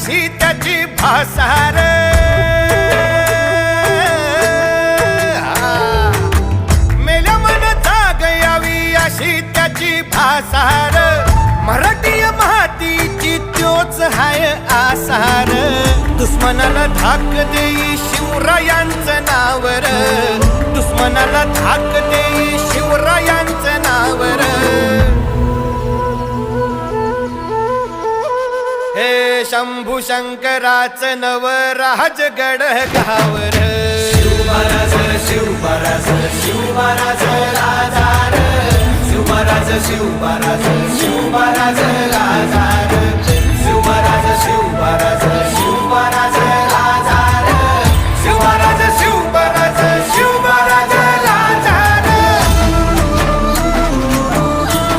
अशी त्याची भासार. मेल्या मन जाग यावी अशी त्याची भासार. मराठी मातीची त्योच हाय आसार. दुश्मनाला धाक देई शिवरायांचं नावर. दुश्मनाला धाक शंभू शंकराच नव राजगड गावर शिवराज शिवराज शिवराज राजार शिवराज शिवराज शिवराज राजार